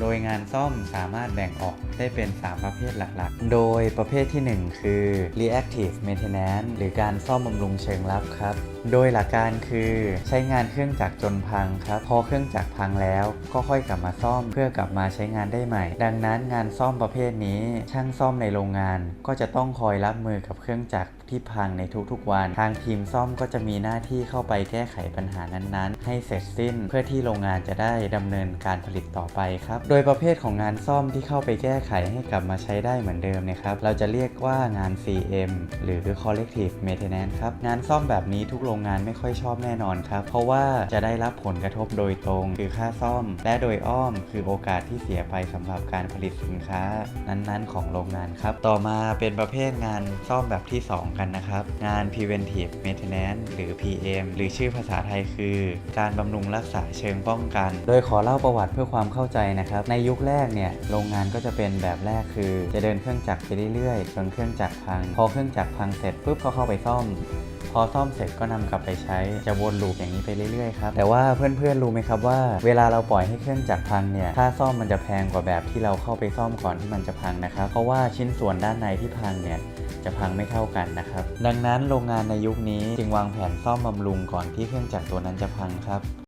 โดยงานซ่อมสามารถแบ่งออกได้เป็น 3 ประเภทหลักๆ โดยประเภทที่ 1 คือ reactive maintenance หรือการซ่อมบำรุงเชิงลับครับ โดยหลักการคือใช้งานเครื่องจักรจนพังครับ พอเครื่องจักรพังแล้วก็ค่อยกลับมาซ่อมเพื่อกลับมาใช้งานได้ใหม่ ดังนั้นงานซ่อมประเภทนี้ ช่างซ่อมในโรงงาน ก็จะต้องคอยรับมือกับเครื่องจักรที่พังในทุกๆวัน ทางทีมซ่อมก็จะมีหน้าที่เข้าไปแก้ไขปัญหานั้นๆ ให้เสร็จสิ้น เพื่อที่โรงงานจะได้ดำเนินการผลิตต่อไปครับโดยประเภทของงานซ่อมที่เข้าไปแก้ไขให้กลับมาใช้ได้เหมือนเดิมนะครับ เราจะเรียกว่างาน CM หรือ Corrective Maintenance ครับ งานซ่อมแบบนี้ทุกโรงงานไม่ค่อยชอบแน่นอนครับ เพราะว่าจะได้รับผลกระทบโดยตรง คือค่าซ่อม และโดยอ้อม คือโอกาสที่เสียไปสำหรับการผลิตสินค้า นั้นๆ ของโรงงานครับ ต่อมาเป็นประเภทงานซ่อมแบบที่ 2 กันนะครับ งาน preventive maintenance หรือ PM หรือชื่อภาษาไทยคือ การบำรุงรักษาเชิงป้องกัน โดยขอเล่าประวัติเพื่อความเข้าใจนะครับในยุคแรกเนี่ยโรงงานก็จะเป็นแบบแรกคือ จะเดินเครื่องจักรไปเรื่อยๆจนเครื่องจักรพัง พอเครื่องจักรพังเสร็จปุ๊บก็เข้าไปซ่อมพอซ่อมเสร็จก็นำกลับไปใช้จะวนลูปอย่างนี้ไปเรื่อยๆครับแต่ว่าเพื่อนๆรู้ไหมครับว่า เวลาเราปล่อยให้เครื่องจักรพังเนี่ยค่าซ่อมมันจะแพงกว่าแบบที่เราเข้าไปซ่อมก่อนที่มันจะพังนะครับ เพราะว่าชิ้นส่วนด้านในที่พังเนี่ยจะพังไม่เท่ากันนะครับ ดังนั้นโรงงานในยุคนี้จึงวางแผนซ่อมบำรุงก่อนที่เครื่องจักรตัวนั้นจะพังครับ